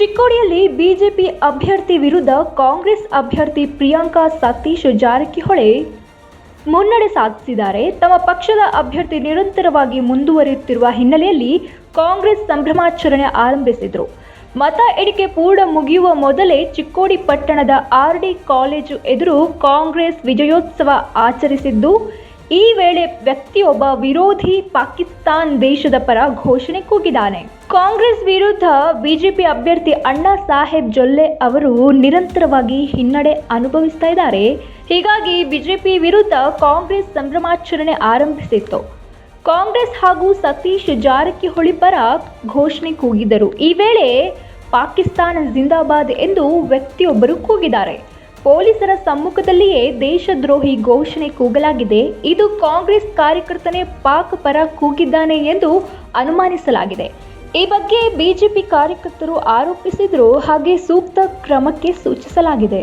ಚಿಕ್ಕೋಡಿಯಲ್ಲಿ BJP ಅಭ್ಯರ್ಥಿ ವಿರುದ್ಧ ಕಾಂಗ್ರೆಸ್ ಅಭ್ಯರ್ಥಿ ಪ್ರಿಯಾಂಕಾ ಸತೀಶ್ ಜಾರಕಿಹೊಳಿ ಮುನ್ನಡೆ ಸಾಧಿಸಿದ್ದಾರೆ. ತಮ್ಮ ಪಕ್ಷದ ಅಭ್ಯರ್ಥಿ ನಿರಂತರವಾಗಿ ಮುಂದುವರಿಯುತ್ತಿರುವ ಹಿನ್ನೆಲೆಯಲ್ಲಿ ಕಾಂಗ್ರೆಸ್ ಸಂಭ್ರಮಾಚರಣೆ ಆರಂಭಿಸಿದರು. ಮತ ಎಣಿಕೆ ಪೂರ್ಣ ಮುಗಿಯುವ ಮೊದಲೇ ಚಿಕ್ಕೋಡಿ ಪಟ್ಟಣದ ಆರ್ಡಿ ಕಾಲೇಜು ಎದುರು ಕಾಂಗ್ರೆಸ್ ವಿಜಯೋತ್ಸವ ಆಚರಿಸಿದ್ದು ಈ ವೇಳೆ ವ್ಯಕ್ತಿಯೊಬ್ಬ ವಿರೋಧಿ ಪಾಕಿಸ್ತಾನ್ ದೇಶದ ಪರ ಘೋಷಣೆ ಕೂಗಿದ್ದಾನೆ. ಕಾಂಗ್ರೆಸ್ ವಿರುದ್ಧ ಬಿಜೆಪಿ ಅಭ್ಯರ್ಥಿ ಅಣ್ಣಾ ಸಾಹೇಬ್ ಜೊಲ್ಲೆ ಅವರು ನಿರಂತರವಾಗಿ ಹಿನ್ನಡೆ ಅನುಭವಿಸ್ತಾ ಇದ್ದಾರೆ. ಹೀಗಾಗಿ ಬಿಜೆಪಿ ವಿರುದ್ಧ ಕಾಂಗ್ರೆಸ್ ಸಂಭ್ರಮಾಚರಣೆ ಆರಂಭಿಸಿತ್ತು. ಕಾಂಗ್ರೆಸ್ ಹಾಗೂ ಸತೀಶ್ ಜಾರಕಿಹೊಳಿ ಪರ ಘೋಷಣೆ ಕೂಗಿದರು ಈ ವೇಳೆ ಪಾಕಿಸ್ತಾನ ಜಿಂದಾಬಾದ್ ಎಂದು ವ್ಯಕ್ತಿಯೊಬ್ಬರು ಕೂಗಿದ್ದಾರೆ. ಪೊಲೀಸರ ಸಮ್ಮುಖದಲ್ಲಿಯೇ ದೇಶದ್ರೋಹಿ ಘೋಷಣೆ ಕೂಗಲಾಗಿದೆ. ಇದು ಕಾಂಗ್ರೆಸ್ ಕಾರ್ಯಕರ್ತನೇ ಪಾಕ್ ಪರ ಕೂಗಿದ್ದಾನೆ ಎಂದು ಅನುಮಾನಿಸಲಾಗಿದೆ. ಈ ಬಗ್ಗೆ ಬಿಜೆಪಿ ಕಾರ್ಯಕರ್ತರು ಆರೋಪಿಸಿದ್ರು, ಹಾಗೆ ಸೂಕ್ತ ಕ್ರಮಕ್ಕೆ ಸೂಚಿಸಲಾಗಿದೆ.